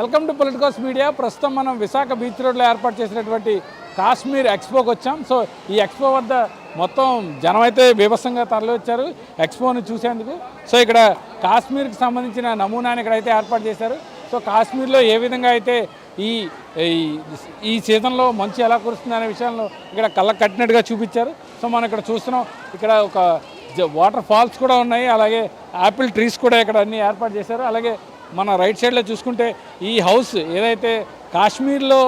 Welcome to Politicos media. ప్రస్తుతం మనం Visakha beach రోడ్లో ఏర్పాటు చేసినటువంటి కాశ్మీర్ ఎక్స్పోకి వచ్చాం. సో ఈ ఎక్స్పో వద్ద మొత్తం జనం అయితే బీభత్సంగా తరలివచ్చారు ఎక్స్పోని చూసేందుకు. సో ఇక్కడ కాశ్మీర్కి సంబంధించిన నమూనాని ఇక్కడ అయితే ఏర్పాటు చేశారు. సో కాశ్మీర్లో ఏ విధంగా అయితే ఈ ఈ- ఈ సీజన్లో మంచు ఎలా కురుస్తుంది అనే విషయంలో ఇక్కడ కళ్ళ కట్టినట్టుగా చూపించారు. సో మనం ఇక్కడ చూస్తున్నాం. ఇక్కడ ఒక వాటర్ ఫాల్స్ కూడా ఉన్నాయి. అలాగే యాపిల్ ట్రీస్ కూడా ఇక్కడ అన్ని ఏర్పాటు చేశారు. అలాగే మన రైట్ సైడ్లో చూసుకుంటే ఈ హౌస్ ఏదైతే కాశ్మీర్లో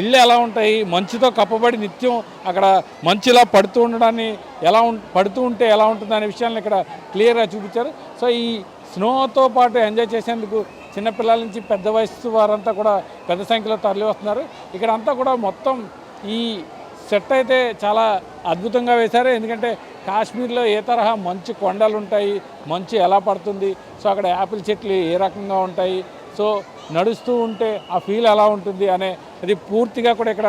ఇళ్ళు ఎలా ఉంటాయి మంచుతో కప్పబడి నిత్యం అక్కడ మంచు ఇలా పడుతూ ఉండడాన్ని ఎలా ఉం పడుతూ ఉంటే ఎలా ఉంటుంది అనే విషయాన్ని ఇక్కడ క్లియర్గా చూపించారు. సో ఈ స్నోతో పాటు ఎంజాయ్ చేసేందుకు చిన్నపిల్లల నుంచి పెద్ద వయసు వారంతా కూడా పెద్ద సంఖ్యలో తరలి వస్తున్నారు ఇక్కడ అంతా కూడా మొత్తం ఈ సెట్ అయితే చాలా అద్భుతంగా వేశారు. ఎందుకంటే కాశ్మీర్లో ఏ తరహా మంచు కొండలు ఉంటాయి మంచు ఎలా పడుతుంది సో అక్కడ యాపిల్ చెట్లు ఏ రకంగా ఉంటాయి సో నడుస్తూ ఉంటే ఆ ఫీల్ ఎలా ఉంటుంది అనే అది పూర్తిగా కూడా ఇక్కడ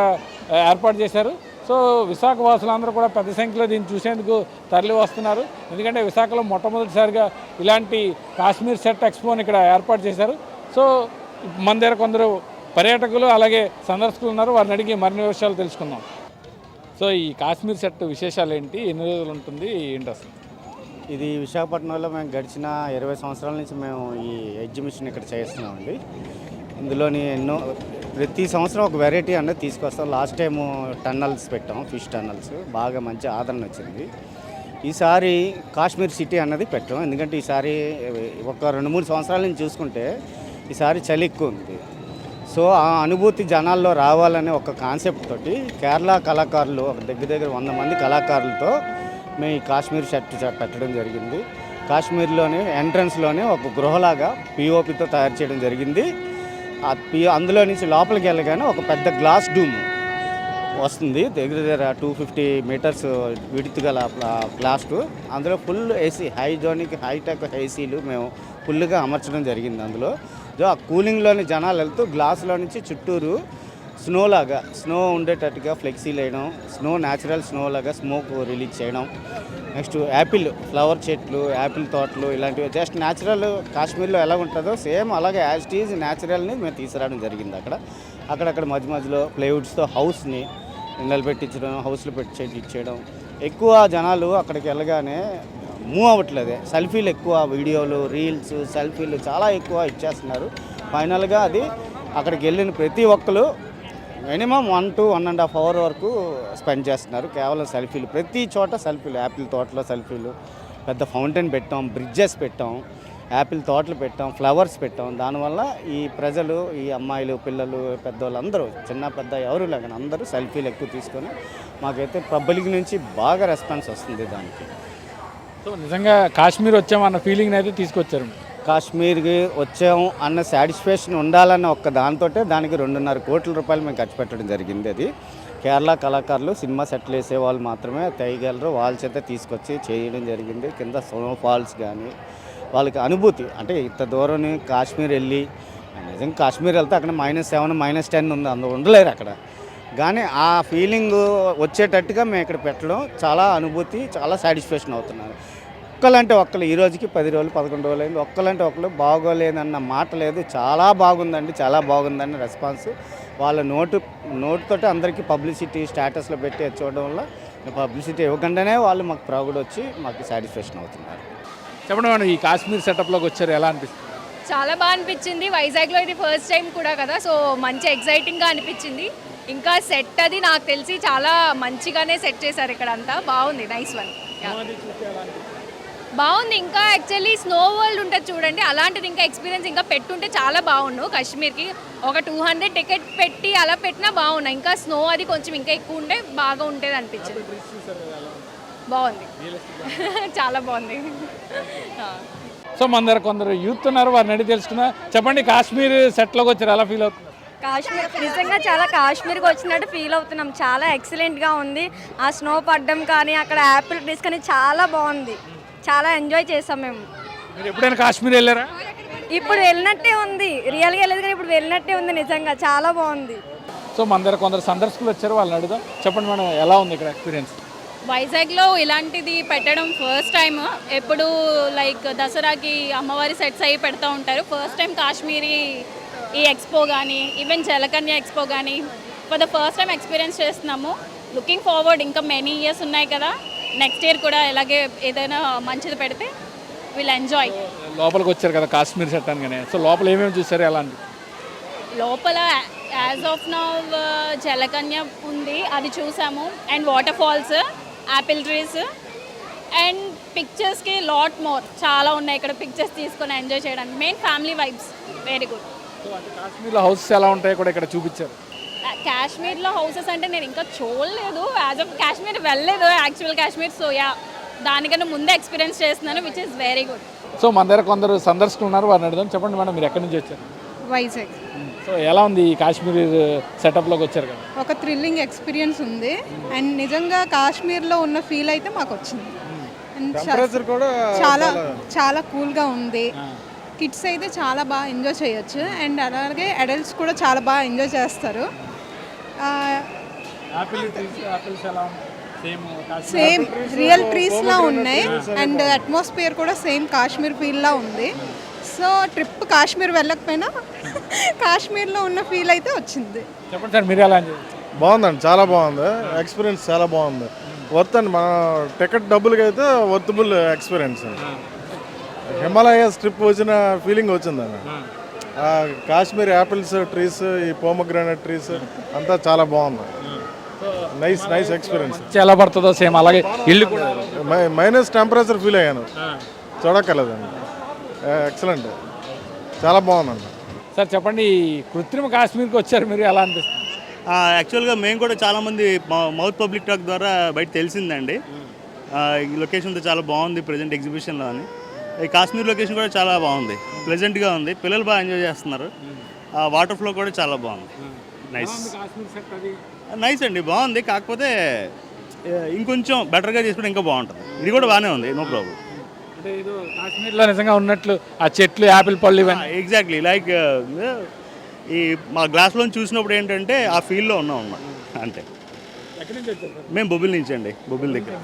ఏర్పాటు చేశారు. సో విశాఖ వాసులందరూ కూడా పెద్ద సంఖ్యలో దీన్ని చూసేందుకు తరలి వస్తున్నారు. ఎందుకంటే విశాఖలో మొట్టమొదటిసారిగా ఇలాంటి కాశ్మీర్ సెట్ ఎక్స్పోని ఇక్కడ ఏర్పాటు చేశారు. సో మన దగ్గర కొందరు పర్యాటకులు అలాగే సందర్శకులు ఉన్నారు. వారిని అడిగి మరిన్ని విషయాలు తెలుసుకుందాం. సో ఈ కాశ్మీర్ సెట్ విశేషాలు ఏంటి? ఎన్ని రోజులు ఉంటుంది ఏంటి అసలు ఇది విశాఖపట్నంలో మేము గడిచిన ఇరవై సంవత్సరాల నుంచి మేము ఈ ఎగ్జిబిషన్ ఇక్కడ చేస్తున్నామండి. ఇందులోని ఎన్నో ప్రతి సంవత్సరం ఒక వెరైటీ అనేది తీసుకొస్తాం. లాస్ట్ టైం టన్నల్స్ పెట్టాం ఫిష్ టన్నల్స్. బాగా మంచి ఆదరణ వచ్చింది. ఈసారి కాశ్మీర్ సిటీ అన్నది పెట్టాం. ఎందుకంటే ఈసారి ఒక రెండు మూడు సంవత్సరాల నుంచి చూసుకుంటే ఈసారి చలి ఎక్కువ ఉంది. సో ఆ అనుభూతి జనాల్లో రావాలనే ఒక కాన్సెప్ట్ తోటి కేరళ కళాకారులు ఒక దగ్గర దగ్గర వంద మంది కళాకారులతో మేము ఈ కాశ్మీర్ షర్ట్ పెట్టడం జరిగింది. కాశ్మీర్లోనే ఎంట్రన్స్లోనే ఒక గృహలాగా పిఓపితో తయారు చేయడం జరిగింది. ఆ పి అందులో నుంచి లోపలికి వెళ్ళగానే ఒక పెద్ద గ్లాస్ డూమ్ వస్తుంది. దగ్గర దగ్గర టూ ఫిఫ్టీ మీటర్స్ విడుతు గల ప్లాస్ట్ అందులో ఫుల్ ఏసీ హైజోనిక్ హైటెక్ ఏసీలు మేము ఫుల్గా అమర్చడం జరిగింది అందులో. సో ఆ కూలింగ్లోని జనాలు వెళ్తూ గ్లాసులో నుంచి చుట్టూరు స్నో లాగా స్నో ఉండేటట్టుగా ఫ్లెక్సీ వేయడం స్నో న్యాచురల్ స్నో లాగా స్మోక్ రిలీజ్ చేయడం. నెక్స్ట్ యాపిల్ ఫ్లవర్ చెట్లు యాపిల్ తోటలు ఇలాంటివి జస్ట్ న్యాచురల్ కాశ్మీర్లో ఎలా ఉంటుందో సేమ్ అలాగే యాజ్ ఈజ్ న్యాచురల్ని మేము తీసుకురావడం జరిగింది అక్కడ. అక్కడక్కడ మధ్య మధ్యలో ప్లేవుడ్స్తో హౌస్ని నిలబెట్టించడం హౌస్లో పెట్టి ఇచ్చేయడం ఎక్కువ జనాలు అక్కడికి వెళ్ళగానే మూవ్ అవ్వట్లేదు. సెల్ఫీలు ఎక్కువ వీడియోలు రీల్స్ సెల్ఫీలు చాలా ఎక్కువ ఇచ్చేస్తున్నారు. ఫైనల్గా అది అక్కడికి వెళ్ళిన ప్రతి ఒక్కరు minimum one to one and half hour వరకు స్పెండ్ చేస్తున్నారు. కేవలం సెల్ఫీలు. ప్రతి చోట సెల్ఫీలు. యాపిల్ తోటలో సెల్ఫీలు. పెద్ద ఫౌంటైన్ పెట్టాం బ్రిడ్జెస్ పెట్టాం యాపిల్ తోటలు పెట్టాం ఫ్లవర్స్ పెట్టాం. దానివల్ల ఈ ప్రజలు ఈ అమ్మాయిలు పిల్లలు పెద్దవాళ్ళు అందరూ చిన్న పెద్ద ఎవరు లేకుండా అందరూ సెల్ఫీలు ఎక్కువ తీసుకొని మాకైతే పబ్లిక్ నుంచి బాగా రెస్పాన్స్ వస్తుంది దానికి. సో నిజంగా కాశ్మీర్ వచ్చామన్న ఫీలింగ్ అయితే తీసుకొచ్చారు. కాశ్మీర్కి వచ్చాము అన్న సాటిస్ఫాక్షన్ ఉండాలన్న ఒక్క దాంతో దానికి రెండున్నర కోట్ల రూపాయలు మేము ఖర్చు పెట్టడం జరిగింది అది. కేరళ కళాకారులు సినిమా సెటిల్ వేసే వాళ్ళు మాత్రమే తెగలరు వాళ్ళ చేత తీసుకొచ్చి చేయడం జరిగింది. కింద స్నో ఫాల్స్ కానీ వాళ్ళకి అనుభూతి అంటే ఇంత దూరం కాశ్మీర్ వెళ్ళి నిజంగా కాశ్మీర్ వెళ్తే అక్కడ మైనస్ సెవెన్ మైనస్ టెన్ ఉంది అందులో ఉండలేరు అక్కడ. కానీ ఆ ఫీలింగ్ వచ్చేటట్టుగా మేము ఇక్కడ పెట్టడం చాలా అనుభూతి చాలా సాటిస్ఫాక్షన్ అవుతున్నారు. ఒక్కలంటే ఒక్కరు ఈ రోజుకి పది రోజులు పదకొండు రోజులు అయింది. ఒక్కలంటే ఒక్కరు బాగోలేదన్న మాట లేదు. చాలా బాగుందండి చాలా బాగుందని రెస్పాన్స్. వాళ్ళ నోటు నోటుతోటి అందరికీ పబ్లిసిటీ స్టేటస్లో పెట్టి చూడడం వల్ల పబ్లిసిటీ ఇవ్వకుండానే వాళ్ళు మాకు ప్రౌడ్ వచ్చి మాకు సాటిస్ఫాక్షన్ అవుతున్నారు. చెప్పండి మేడం ఈ కాశ్మీర్ సెటప్లోకి వచ్చారు ఎలా అనిపిస్తుంది? చాలా బాగా అనిపించింది. వైజాగ్లో ఇది ఫస్ట్ టైం కూడా కదా సో మంచి ఎగ్జైటింగ్గా అనిపించింది. ఇంకా సెట్ అది నాకు తెలిసి చాలా మంచిగానే సెట్ చేశారు ఇక్కడ అంతా బాగుంది నైస్ వన్. బాగుంది ఇంకా యాక్చువల్లీ స్నో వరల్డ్ ఉంటుంది చూడండి అలాంటిది ఇంకా ఎక్స్పీరియన్స్ ఇంకా పెట్టుంటే చాలా బాగుండు. కాశ్మీర్కి ఒక టూ హండ్రెడ్ టికెట్ పెట్టి అలా పెట్టినా బాగున్నాయి ఇంకా స్నో అది కొంచెం ఇంకా ఎక్కువ ఉంటే బాగా ఉంటుంది అనిపించింది. బాగుంది. చాలా బాగుంది. సో మన దగ్గర కొందరు యూత్ ఉన్నారు వారిని అడిగి తెలుసుకున్నా చెప్పండి కాశ్మీర్ సెట్లోకి వచ్చారు ఎలా ఫీల్ అవుతున్నారు? కాశ్మీర్ నిజంగా చాలా కాశ్మీర్కి వచ్చినట్టు ఫీల్ అవుతున్నాం. చాలా ఎక్సలెంట్గా ఉంది. ఆ స్నో పడ్డం కానీ అక్కడ యాపిల్ ట్రీస్ కానీ చాలా బాగుంది. చాలా ఎంజాయ్ చేసాం మేము. మీరు ఎప్పుడైనా కాశ్మీర్ వెళ్ళారా? ఇప్పుడు వెళ్ళినట్టే ఉంది. రియల్గా వెళ్ళదు కానీ ఇప్పుడు వెళ్ళినట్టే ఉంది నిజంగా. చాలా బాగుంది. సో మన దగ్గర కొందరు సందర్శకులు వచ్చారు. వాళ్ళని అడుగుదాం. చెప్పండి మేడం ఎలా ఉంది ఇక్కడ ఎక్స్పీరియన్స్ వైజాగ్లో ఇలాంటిది పెట్టడం ఫస్ట్ టైం ఎప్పుడు లైక్ దసరాకి అమ్మవారి సెట్స్ అయ్యి పెడతా ఉంటారు. ఫస్ట్ టైం కాశ్మీరీ ఈ ఎక్స్పో కానీ ఈవెన్ జలకన్య ఎక్స్పో కానీ for the first time experience చేస్తున్నాము. లుకింగ్ ఫార్వర్డ్ ఇంకా మెనీ ఇయర్స్ ఉన్నాయి కదా. నెక్స్ట్ ఇయర్ కూడా ఇలాగే ఏదైనా మంచిది పెడితే విల్ ఎంజాయ్ లోపలికి వచ్చారు కదా కాశ్మీర్ సెట్ అనగానే సో లోపల ఏమేమి చూసారు? ఎలా లోపల యాజ్ ఆఫ్ నౌ జలకన్య ఉంది అది చూసాము. And water falls apple trees and పిక్చర్స్కి lot more చాలా ఉన్నాయి ఇక్కడ పిక్చర్స్ తీసుకొని ఎంజాయ్ చేయడానికి. Main family vibes very good so అంటే కాశ్మీర్లో హౌసెస్ ఎలా ఉంటాయో కూడా ఇక్కడ చూపించారు. కాశ్మీర్లో హౌసెస్ అంటే నేను ఇంకా చూడలేదు. యాజ్ ఆఫ్ కాశ్మీర్ వెళ్ళలేదు యాక్చువల్ కాశ్మీర్. సో యా దానికన్నా ముందే ఎక్స్పీరియన్స్ చేస్తున్నాను which is very good so మన దగ్గర కొందరు సందర్శకులు ఉన్నారు వారిని అడుగుదాం. చెప్పండి మేడం మీరు ఎక్కడి నుంచి వచ్చారు? వైజాగ్. సో ఎలా ఉంది ఈ కాశ్మీర్ సెటప్లోకి వచ్చారు కదా? ఒక థ్రిల్లింగ్ ఎక్స్పీరియన్స్ ఉంది. అండ్ నిజంగా కాశ్మీర్లో ఉన్న ఫీల్ అయితే మాకు వచ్చింది. చాలా చాలా కూల్గా ఉంది. కిడ్స్ అయితే చాలా బాగా ఎంజాయ్ చేయొచ్చు. అండ్ అలాగే అడల్ట్స్ కూడా చాలా బాగా ఎంజాయ్ చేస్తారు. సేమ్ రియల్ ట్రీస్లా ఉన్నాయి. అండ్ అట్మాస్ఫియర్ కూడా సేమ్ కాశ్మీర్ ఫీల్లా ఉంది. సో ట్రిప్ కాశ్మీర్ వెళ్ళకపోయినా కాశ్మీర్లో ఉన్న ఫీల్ అయితే వచ్చింది. చెప్పండి సార్ మీరు ఎలా ఎంజాయ్ చేశారు? బాగుందండి చాలా బాగుంది. ఎక్స్పీరియన్స్ చాలా బాగుంది. వర్త్ అండి మన టికెట్ డబ్బులకి అయితే వర్తబుల్ ఎక్స్పీరియన్స్. హిమాలయస్ ట్రిప్ వచ్చిన ఫీలింగ్ వచ్చిందండి ఆ కాశ్మీర్ యాపిల్స్ ట్రీస్ ఈ పోమగ్రానైట్ ట్రీస్ అంతా చాలా బాగుంది నైస్ నైస్ ఎక్స్పీరియన్స్ ఎలా పడుతుందో సేమ్ అలాగే ఇల్లు కూడా. మైనస్ టెంపరేచర్ ఫీల్ అయ్యాను. చూడక్కర్లేదండి. ఎక్సలెంట్ చాలా బాగుందండి. సార్ చెప్పండి కృత్రిమ కాశ్మీర్కి వచ్చారు మీరు ఎలా అనిపిస్తుంది? ఆ, యాక్చువల్గా మేము కూడా చాలామంది మౌ- మౌత్ పబ్లిక్ టాక్ ద్వారా బయట తెలిసిందండి. ఆ, ఈ లొకేషన్తో చాలా బాగుంది ప్రజెంట్ ఎగ్జిబిషన్లో అని. కాశ్మీర్ లొకేషన్ కూడా చాలా బాగుంది. ప్లెజెంట్గా ఉంది. పిల్లలు బాగా ఎంజాయ్ చేస్తున్నారు. ఆ వాటర్ ఫ్లో కూడా చాలా బాగుంది. నైస్ నైస్ అండి. బాగుంది. కాకపోతే ఇంకొంచెం బెటర్గా చేసుకుంటే ఇంకా బాగుంటుంది. ఇది కూడా బాగానే ఉంది. No problem. అంటే ఇది కాశ్మీర్లో నిజంగా ఉన్నట్లు ఆ చెట్లు యాపిల్ పళ్ళు ఇవన్నీ. ఎగ్జాక్ట్లీ లైక్ ఈ మా గ్లాస్లో చూసినప్పుడు ఏంటంటే ఆ ఫీల్డ్లో ఉన్నాం అన్నమాట. అంతే. మేము బొబ్బిల్ నుంచి అండి. బొబ్బిల్ దగ్గర.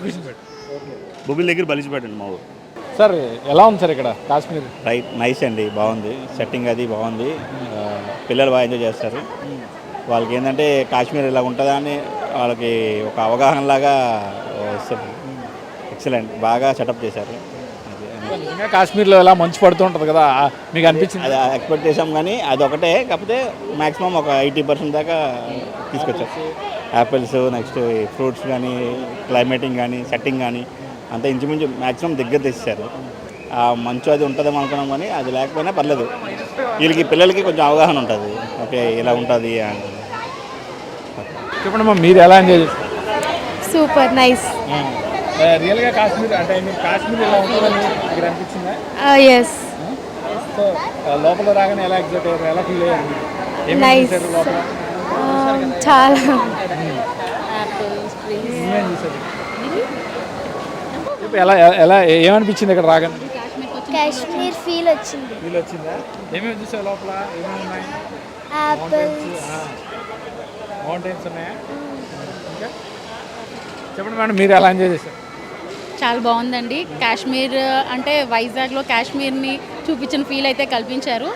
బొబ్బిల్ దగ్గర బలిసిపెట్టండి మా ఊరు. సార్ ఎలా ఉంది సార్ ఇక్కడ కాశ్మీర్? రైట్ నైస్ అండి బాగుంది. సెట్టింగ్ అది బాగుంది. పిల్లలు బాగా ఎంజాయ్ చేస్తారు. వాళ్ళకి ఏంటంటే కాశ్మీర్ ఇలా ఉంటుందా అని వాళ్ళకి ఒక అవగాహన లాగా ఎక్సలెంట్ బాగా సెటప్ చేశారు. కాశ్మీర్లో ఎలా మంచు పడుతూ ఉంటుంది కదా మీకు అనిపించింది? అది ఎక్స్పెక్ట్ చేసాం కానీ అది ఒకటే కాకపోతే మ్యాక్సిమం ఒక ఎయిటీ పర్సెంట్ దాకా తీసుకొచ్చారు. యాపిల్స్ నెక్స్ట్ ఫ్రూట్స్ కానీ క్లైమేటింగ్ కానీ సెట్టింగ్ కానీ. అంతా ఇంచుమించు మ్యాక్సిమం దగ్గర తెచ్చారు ఆ మంచు అది ఉంటుందేమో అనుకున్నాం కానీ అది లేకపోయినా పర్లేదు. వీళ్ళకి పిల్లలకి కొంచెం అవగాహన ఉంటుంది. ఓకే ఇలా ఉంటుంది అని. చెప్పండి మీరు ఎలా ఎంజాయ్ చేస్తారు సూపర్ నైస్. రియల్గా కాశ్మీర్ అంటే మీకు కాశ్మీర్ ఎలా ఉంటుందని మీకు అనిపించిందా? ఎస్ సో ఆ, లోపల రాగానే ఎలా ఎగ్జైట్ అయ్యారు? ఎలా ఫీల్ అయ్యారు? మీరు? ఏమేమి Nice. చూశారు లోపల? చాలా. ఎలా ఎలా ఏమనిపించింది ఇక్కడ రాగానే? కాశ్మీర్ ఫీల్ వచ్చింది. ఫీల్ వచ్చిందా? ఏమేమి చూసావు లోపల? ఏమేమి ఉన్నాయి? మౌంటైన్స్ ఉన్నాయా? ఇంకా? చెప్పండి మేడం మీరు ఎలా ఎంజాయ్ చేశారు? చాలా బాగుందండి. కాశ్మీర్ అంటే వైజాగ్లో కాశ్మీర్ని చూపించిన ఫీల్ అయితే కల్పించారు.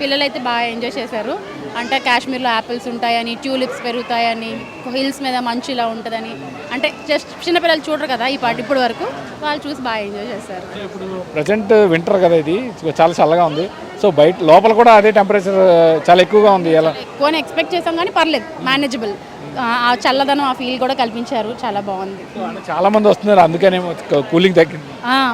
పిల్లలు అయితే బాగా ఎంజాయ్ చేశారు. అంటే కాశ్మీర్లో యాపిల్స్ ఉంటాయని ట్యూలిప్స్ పెరుగుతాయని హిల్స్ మీద మంచు ఇలా ఉంటుందని. అంటే జస్ట్ చిన్నపిల్లలు చూడరు కదా ఈ పాటి ఇప్పటి వరకు. వాళ్ళు చూసి బాగా ఎంజాయ్ చేశారు. ఇప్పుడు ప్రజెంట్ వింటర్ కదా ఇది. చాలా చల్లగా ఉంది. సో బయట లోపల కూడా అదే టెంపరేచర్ చాలా ఎక్కువగా ఉంది. ఎలా? ఎక్కువని ఎక్స్పెక్ట్ చేసాం కానీ పర్లేదు. మేనేజబుల్ ఆ చల్లదనం ఆ ఫీల్ కూడా కల్పించారు. చాలా బాగుంది. చాలా మంది వస్తున్నారు అందుకనే కూలింగ్ తగ్గింది.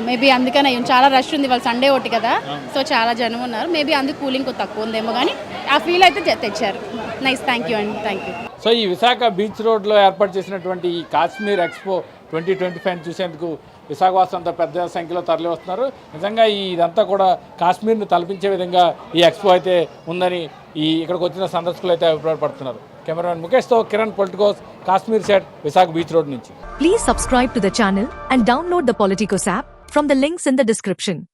మేబీ అందుకనే చాలా రష్ ఉంది వాళ్ళు సండే ఒకటి కదా. సో చాలా జనం ఉన్నారు. మేబీ అందుకు కూలింగ్ తక్కువ ఉందేమో కానీ ఆ ఫీల్ అయితే తెచ్చారు. నైస్ థ్యాంక్ యూ అండి థ్యాంక్ యూ సో ఈ విశాఖ బీచ్ రోడ్లో ఏర్పాటు చేసినటువంటి ఈ Kashmir expo twenty twenty five చూసేందుకు విశాఖవాసంతో పెద్ద సంఖ్యలో తరలి వస్తున్నారు నిజంగా ఈ ఇదంతా కూడా కాశ్మీర్ను తలపించే విధంగా ఈ ఎక్స్పో అయితే ఉందని ఈ ఇక్కడికి వచ్చిన సందర్శకులు అయితే అభిప్రాయపడుతున్నారు. Cameraman ముఖేష్తో Kiran Politicos Kashmir set Visakha beach road నుంచి. Please subscribe to the channel and download the Politicos app from the links in the description